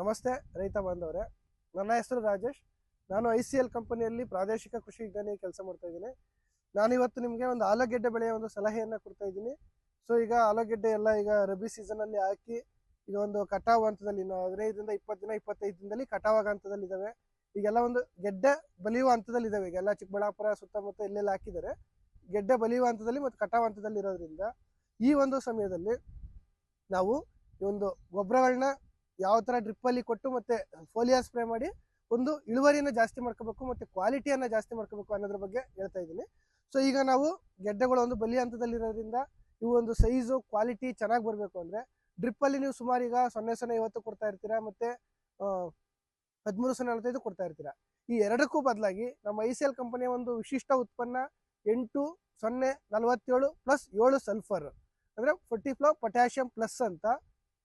ನಮಸ್ತೆ, ರೈತ ಬಾಂಧವರೇ. ನನ್ನ ಹೆಸರು ರಾಜೇಶ್. ನಾನು ಐ ಸಿ ಎಲ್ ಕಂಪನಿಯಲ್ಲಿ ಪ್ರಾದೇಶಿಕ ಕೃಷಿ ವಿಜ್ಞಾನಿ ಕೆಲಸ ಮಾಡ್ತಾ ಇದ್ದೀನಿ. ನಾನು ಇವತ್ತು ನಿಮಗೆ ಒಂದು ಆಲೂಗೆಡ್ಡೆ ಬೆಳೆಯ ಒಂದು ಸಲಹೆಯನ್ನು ಕೊಡ್ತಾ ಇದ್ದೀನಿ. ಸೊ ಈಗ ಆಲೂಗೆಡ್ಡೆ ಎಲ್ಲ ಈಗ ರಬಿ ಸೀಸನಲ್ಲಿ ಹಾಕಿ, ಈಗ ಒಂದು ಕಟಾವು ಹಂತದಲ್ಲಿ, ಇನ್ನು ಹದಿನೈದರಿಂದ ಇಪ್ಪತ್ತು ದಿನ ಇಪ್ಪತ್ತೈದು ದಿನದಲ್ಲಿ ಕಟಾವಾಗ ಹಂತದಲ್ಲಿ ಇದ್ದಾವೆ ಈಗೆಲ್ಲ ಒಂದು ಗೆಡ್ಡೆ ಬಲಿಯುವ ಹಂತದಲ್ಲಿ ಇದ್ದಾವೆ ಈಗೆಲ್ಲ ಚಿಕ್ಕಬಳ್ಳಾಪುರ ಸುತ್ತಮುತ್ತ ಎಲ್ಲೆಲ್ಲ ಹಾಕಿದ್ದಾರೆ. ಗೆಡ್ಡೆ ಬಲಿಯುವ ಹಂತದಲ್ಲಿ ಮತ್ತು ಕಟಾವು ಹಂತದಲ್ಲಿ ಇರೋದ್ರಿಂದ ಈ ಒಂದು ಸಮಯದಲ್ಲಿ ನಾವು ಈ ಒಂದು ಗೊಬ್ಬರಗಳನ್ನ ಯಾವ ಥರ ಡ್ರಿಪ್ಪಲ್ಲಿ ಕೊಟ್ಟು ಮತ್ತೆ ಫೋಲಿಯಾ ಸ್ಪ್ರೇ ಮಾಡಿ ಒಂದು ಇಳುವರಿಯನ್ನು ಜಾಸ್ತಿ ಮಾಡ್ಕೋಬೇಕು ಮತ್ತೆ ಕ್ವಾಲಿಟಿಯನ್ನು ಜಾಸ್ತಿ ಮಾಡ್ಕೋಬೇಕು ಅನ್ನೋದ್ರ ಬಗ್ಗೆ ಹೇಳ್ತಾ ಇದ್ದೀನಿ. ಸೊ ಈಗ ನಾವು ಗೆಡ್ಡೆಗಳು ಒಂದು ಬಲಿ ಹಂತದಲ್ಲಿರೋದ್ರಿಂದ ಇವು ಒಂದು ಸೈಜು ಕ್ವಾಲಿಟಿ ಚೆನ್ನಾಗಿ ಬರಬೇಕು ಅಂದರೆ ಡ್ರಿಪ್ಪಲ್ಲಿ ನೀವು ಸುಮಾರು ಈಗ ಸೊನ್ನೆ ಸೊನ್ನೆ ಐವತ್ತು ಕೊಡ್ತಾ ಇರ್ತೀರಾ ಮತ್ತೆ ಹದಿಮೂರು ಸೊನ್ನೆ ನಲವತ್ತೈದು ಕೊಡ್ತಾ ಇರ್ತೀರಾ. ಈ ಎರಡಕ್ಕೂ ಬದಲಾಗಿ ನಮ್ಮ ಐ ಸಿ ಎಲ್ ಕಂಪನಿಯ ಒಂದು ವಿಶಿಷ್ಟ ಉತ್ಪನ್ನ ಎಂಟು, ಸೊನ್ನೆ, ನಲವತ್ತೇಳು ಪ್ಲಸ್ ಏಳು ಸಲ್ಫರ್ ಅಂದರೆ ಫೋರ್ಟಿ ಫ್ಲೋ ಪೊಟ್ಯಾಷಿಯಂ ಪ್ಲಸ್ ಅಂತ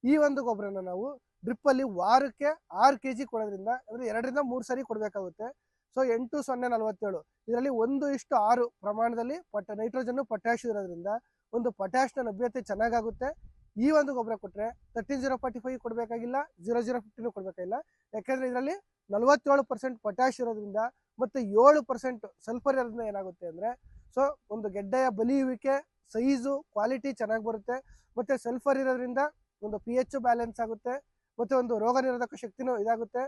ಈ ಒಂದು ಗೊಬ್ಬರನ ನಾವು ಡ್ರಿಪ್ಪಲ್ಲಿ ವಾರಕ್ಕೆ ಆರು ಕೆ ಜಿ ಕೊಡೋದ್ರಿಂದ ಅಂದರೆ ಎರಡರಿಂದ ಮೂರು ಸರಿ ಕೊಡಬೇಕಾಗುತ್ತೆ. ಸೊ, ಎಂಟು, ಸೊನ್ನೆ, ನಲವತ್ತೇಳು. ಇದರಲ್ಲಿ ಒಂದು ಇಷ್ಟು ಆರು ಪ್ರಮಾಣದಲ್ಲಿ ಪೊಟ್ಟ, ನೈಟ್ರೋಜನ್ನು ಪೊಟ್ಯಾಶ್ ಇರೋದ್ರಿಂದ ಒಂದು ಪೊಟ್ಯಾಶ್ನ ಲಭ್ಯತೆ ಚೆನ್ನಾಗಾಗುತ್ತೆ. ಈ ಒಂದು ಗೊಬ್ಬರ ಕೊಟ್ಟರೆ ತರ್ಟೀನ್ ಜೀರೋ ಫಾರ್ಟಿ ಫೈವ್ ಕೊಡಬೇಕಾಗಿಲ್ಲ ಜೀರೋ ಜೀರೋ ಫಿಫ್ಟಿನೂ ಕೊಡಬೇಕಾಗಿಲ್ಲ. ಯಾಕೆಂದರೆ ಇದರಲ್ಲಿ ನಲವತ್ತೇಳು ಪರ್ಸೆಂಟ್ ಪೊಟ್ಯಾಶ್ ಇರೋದ್ರಿಂದ ಮತ್ತು ಏಳು ಪರ್ಸೆಂಟ್ ಸಲ್ಫರ್ ಇರೋದ್ರಿಂದ ಏನಾಗುತ್ತೆ ಅಂದರೆ, ಸೊ, ಒಂದು ಗೆಡ್ಡೆಯ ಬಲಿಯುವಿಕೆ ಸೈಜು ಕ್ವಾಲಿಟಿ ಚೆನ್ನಾಗಿ ಬರುತ್ತೆ. ಮತ್ತು ಸಲ್ಫರ್ ಇರೋದ್ರಿಂದ ಒಂದು ಪಿ ಎಚ್ ಬ್ಯಾಲೆನ್ಸ್ ಆಗುತ್ತೆ. ಮತ್ತು ಒಂದು ರೋಗ ನಿರೋಧಕ ಶಕ್ತಿನೂ ಇದಾಗುತ್ತೆ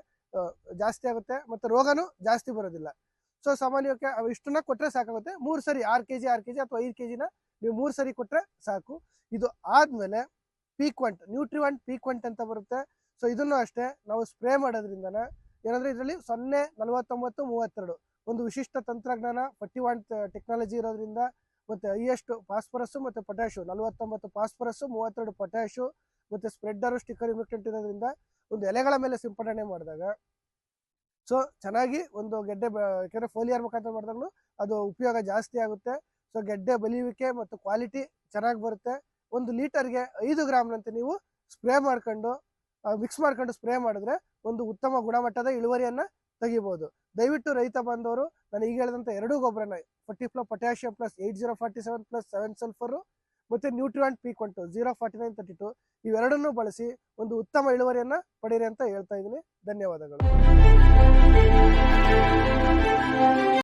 ಜಾಸ್ತಿ ಆಗುತ್ತೆ, ಮತ್ತು ರೋಗನೂ ಜಾಸ್ತಿ ಬರೋದಿಲ್ಲ. ಸೊ ಸಾಮಾನ್ಯಕ್ಕೆ ಇಷ್ಟನ್ನ ಕೊಟ್ಟರೆ ಸಾಕಾಗುತ್ತೆ. ಮೂರು ಸರಿ ಆರು ಕೆ ಜಿ ಆರು ಕೆ ಜಿ ಅಥವಾ ಐದು ಕೆ ಜಿನ ನೀವು ಮೂರು ಸರಿ ಕೊಟ್ಟರೆ ಸಾಕು. ಇದು ಆದಮೇಲೆ ಪೀಕ್ವಂಟ್, ನ್ಯೂಟ್ರಿವಂಟ್ ಪೀಕ್ವಂಟ್ ಅಂತ ಬರುತ್ತೆ. ಸೊ ಇದನ್ನು ಅಷ್ಟೇ ನಾವು ಸ್ಪ್ರೇ ಮಾಡೋದ್ರಿಂದನ ಏನಂದ್ರೆ ಇದರಲ್ಲಿ ಸೊನ್ನೆ, ನಲವತ್ತೊಂಬತ್ತು, ಮೂವತ್ತೆರಡು ಒಂದು ವಿಶಿಷ್ಟ ತಂತ್ರಜ್ಞಾನ ಫರ್ಟಿ ವಾಂಟ್ ಟೆಕ್ನಾಲಜಿ ಇರೋದ್ರಿಂದ ಮತ್ತು ಹೈಯೆಸ್ಟ್ ಫಾಸ್ಫರಸ್ಸು ಮತ್ತು ಪೊಟ್ಯಾಶು ನಲವತ್ತೊಂಬತ್ತು ಫಾಸ್ಫರಸ್ಸು, ಮೂವತ್ತೆರಡು ಪೊಟ್ಯಾಶು ಮತ್ತು ಸ್ಪ್ರೆಡ್ಡರು ಸ್ಟಿಕ್ಕರ್ ಇನ್ಫೆಕ್ಟೆಂಟ್ ಇರೋದ್ರಿಂದ ಒಂದು ಎಲೆಗಳ ಮೇಲೆ ಸಿಂಪಡಣೆ ಮಾಡಿದಾಗ ಸೊ ಚೆನ್ನಾಗಿ ಒಂದು ಗೆಡ್ಡೆ ಯಾಕೆಂದರೆ ಫೋಲಿಯರ್ ಮುಖಾಂತರ ಮಾಡಿದಾಗಲೂ ಅದು ಉಪಯೋಗ ಜಾಸ್ತಿ ಆಗುತ್ತೆ. ಸೊ ಗೆಡ್ಡೆ ಬಲಿಯುವಿಕೆ ಮತ್ತು ಕ್ವಾಲಿಟಿ ಚೆನ್ನಾಗಿ ಬರುತ್ತೆ. ಒಂದು ಲೀಟರ್ಗೆ ಐದು ಗ್ರಾಮ್ನಂತೆ ನೀವು ಸ್ಪ್ರೇ ಮಾಡ್ಕೊಂಡು ಮಿಕ್ಸ್ ಮಾಡ್ಕೊಂಡು ಸ್ಪ್ರೇ ಮಾಡಿದ್ರೆ ಒಂದು ಉತ್ತಮ ಗುಣಮಟ್ಟದ ಇಳುವರಿಯನ್ನು ತೆಗಿಬೋದು. ದಯವಿಟ್ಟು ರೈತ ಬಂದವರು ನಾನು ಈಗ ಹೇಳಿದಂಥ ಎರಡೂ ಗೊಬ್ಬರನ forty potassium plus eight zero forty seven plus seven sulphur ಮತ್ತು nutrient peak one two zero forty nine thirty two ಇವೆರಡನ್ನೂ ಬಳಸಿ ಒಂದು ಉತ್ತಮ ಇಳುವರಿಯನ್ನು ಪಡೀರಿ ಅಂತ ಹೇಳ್ತಾ ಇದ್ದೀನಿ. ಧನ್ಯವಾದಗಳು.